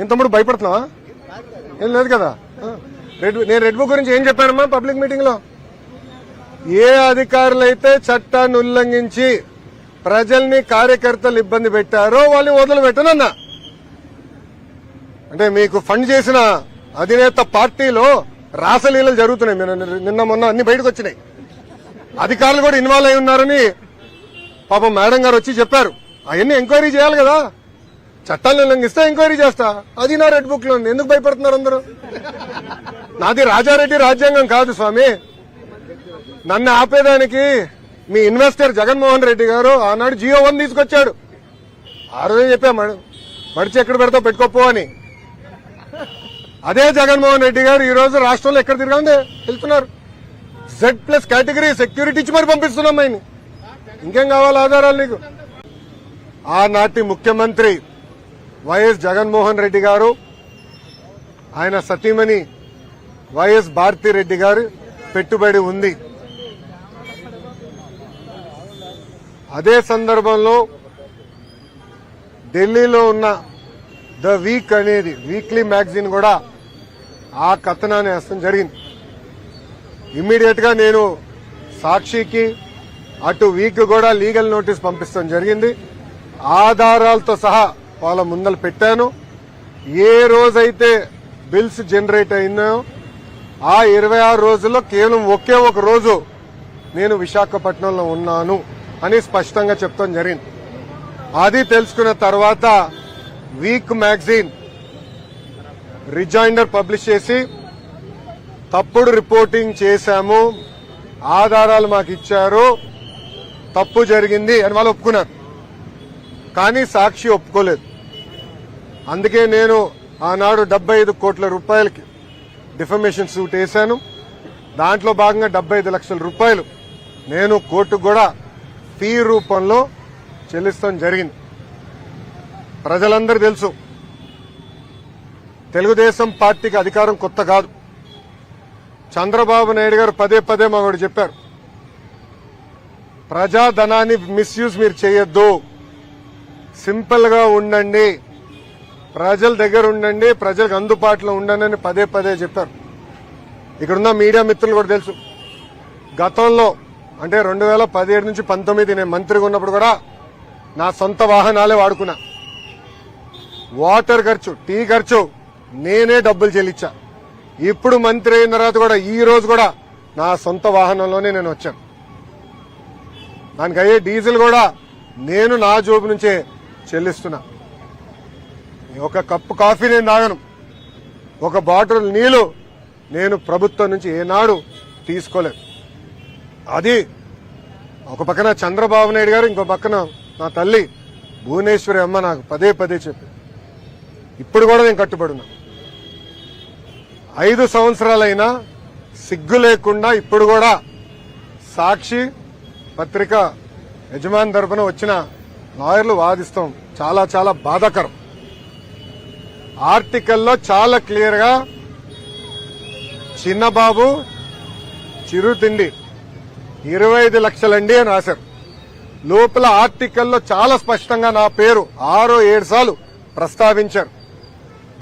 ఏం తమ్ముడు భయపడుతున్నావా? ఏం లేదు కదా. రెడ్ నేను రెడ్ బుక్ గురించి ఏం చెప్పానమ్మా పబ్లిక్ మీటింగ్లో ఏ అధికారులైతే చట్టాన్ని ఉల్లంఘించి ప్రజల్ని కార్యకర్తలు ఇబ్బంది పెట్టారో వాళ్ళని వదిలిపెట్టనన్నా అంటే మీకు ఫండ్ చేసిన అధినేత పార్టీలో రాసలీలలు జరుగుతున్నాయి. నిన్న మొన్న అన్ని బయటకు వచ్చినాయి. అధికారులు కూడా ఇన్వాల్వ్ అయి ఉన్నారని పాపం మేడం గారు వచ్చి చెప్పారు. అవన్నీ ఎంక్వైరీ చేయాలి కదా. చట్టాలను ఉల్లంఘిస్తే ఎంక్వైరీ చేస్తా. అది నా రెడ్ బుక్లో ఉంది. ఎందుకు భయపడుతున్నారు అందరూ? నాది రాజారెడ్డి రాజ్యాంగం కాదు స్వామి. నన్ను ఆపేదానికి మీ ఇన్వెస్టర్ జగన్మోహన్ రెడ్డి గారు ఆనాడు జియో వన్ తీసుకొచ్చాడు. ఆ రోజే చెప్పా మడిచి ఎక్కడ పెడతావు పెట్టుకోపో అని. అదే జగన్మోహన్ రెడ్డి గారు ఈ రోజు రాష్ట్రంలో ఎక్కడ తిరగండి వెళ్తున్నారు జెడ్ ప్లస్ కేటగిరీ సెక్యూరిటీ ఇచ్చి మరి పంపిస్తున్నాం ఆయన ఇంకేం కావాలి ఆధారాలు నీకు? ఆనాటి ముఖ్యమంత్రి వైఎస్ జగన్మోహన్ రెడ్డి గారు ఆయన సతీమణి వైఎస్ భారతిరెడ్డి గారు పెట్టుబడి ఉంది. అదే సందర్భంలో ఢిల్లీలో ఉన్న ద వీక్ అనేది వీక్లీ మ్యాగజైన్ కూడా ఆ కథనాన్ని వేస్తాం జరిగింది. ఇమ్మీడియట్గా నేను సాక్షికి అటు వీక్ కూడా లీగల్ నోటీస్ పంపిస్తాం జరిగింది. ఆధారాలతో సహా వాళ్ళ ముందలు పెట్టాను. ఏ రోజైతే బిల్స్ జనరేట్ అయినాయో ఆ ఇరవై ఆరు రోజుల్లో కేవలం ఒకే ఒక రోజు నేను విశాఖపట్నంలో ఉన్నాను అని స్పష్టంగా చెప్తాం జరిగింది. అది తెలుసుకున్న తర్వాత వీక్ మ్యాగజైన్ రిజైండర్ పబ్లిష్ చేసి తప్పుడు రిపోర్టింగ్ చేశాము. ఆధారాలు మాకు ఇచ్చారు. తప్పు జరిగింది అని వాళ్ళు ఒప్పుకున్నారు. కానీ సాక్షి ఒప్పుకోలేదు. అందుకే నేను ఆనాడు డెబ్బై ఐదు కోట్ల రూపాయలకి డిఫమేషన్ సూట్ వేశాను. దాంట్లో భాగంగా డెబ్బై ఐదు లక్షల రూపాయలు నేను కోర్టు కూడా ఫీ రూపంలో చెల్లిస్తాం జరిగింది. ప్రజలందరూ తెలుసు తెలుగుదేశం పార్టీకి అధికారం కొత్త కాదు. చంద్రబాబు నాయుడు గారు పదే పదే మాకు చెప్పారు ప్రజాధనాన్ని మిస్యూజ్ మీరు చేయొద్దు. సింపుల్గా ఉండండి. ప్రజల దగ్గర ఉండండి ప్రజలకు అందుబాటులో ఉండండి అని పదే పదే చెప్పారు ఇక్కడున్న మీడియా మిత్రులు కూడా తెలుసు. గతంలో అంటే రెండు వేల పదిహేడు నుంచి పంతొమ్మిది నేను మంత్రిగా ఉన్నప్పుడు కూడా నా సొంత వాహనాలే వాడుకున్నా. వాటర్ ఖర్చు టీ ఖర్చు నేనే డబ్బులు చెల్లించా. ఇప్పుడు మంత్రి అయిన తర్వాత కూడా ఈ రోజు కూడా నా సొంత వాహనంలోనే నేను వచ్చాను. దానికి అయ్యే డీజిల్ కూడా నేను నా జోబు నుంచే చెల్లిస్తున్నా. ఒక కప్పు కాఫీ నేను తాగను. ఒక బాటిల్ నీళ్ళు నేను ప్రభుత్వం నుంచి ఏనాడు తీసుకోలేదు. అది ఒక పక్కన చంద్రబాబు నాయుడు గారు ఇంకో పక్కన నా తల్లి భువనేశ్వరి అమ్మ నాకు పదే పదే చెప్పి ఇప్పుడు కూడా నేను కట్టుబడి ఐదు సంవత్సరాలైనా సిగ్గు లేకుండా ఇప్పుడు కూడా సాక్షి పత్రిక యజమాని తరపున వచ్చిన లాయర్లు వాదిస్తాం. చాలా చాలా బాధాకరం. ఆర్టికల్లో చాలా క్లియర్గా చిన్నబాబు చిరు తిండి ఇరవై ఐదు లక్షలండి అని రాశారు. లోపల ఆర్టికల్లో చాలా స్పష్టంగా నా పేరు ఆరో ఏడు సార్లు ప్రస్తావించారు.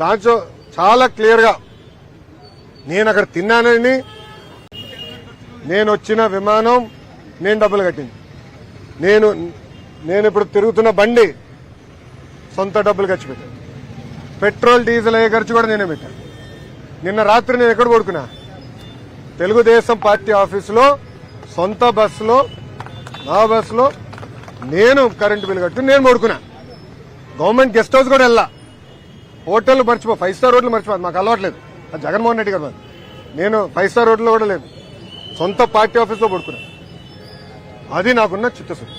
దాంట్లో చాలా క్లియర్గా నేను అక్కడ తిన్నానని నేను వచ్చిన విమానం నేను డబ్బులు కట్టింది. నేను నేను ఇప్పుడు తిరుగుతున్న బండి సొంత డబ్బులు ఖర్చు పెట్టాను పెట్రోల్ డీజిల్ అయ్యే ఖర్చు కూడా నేనే పెట్టాను నిన్న రాత్రి నేను ఎక్కడ పడుకున్నా? తెలుగుదేశం పార్టీ ఆఫీసులో సొంత బస్సులో నా బస్సులో నేను కరెంటు బిల్ కట్టు నేను పడుకున్నా. గవర్నమెంట్ గెస్ట్ హౌస్ కూడా వెళ్ళా. హోటల్ మర్చిపో ఫైవ్ స్టార్ హోటల్ మర్చిపోదు మాకు అలవాట్లేదు. అది జగన్మోహన్ రెడ్డి గారు నేను ఫైవ్ స్టార్ హోటల్లో కూడా లేదు. సొంత పార్టీ ఆఫీస్లో పడుకున్నా. అది నాకున్న చిత్తశుద్ధి.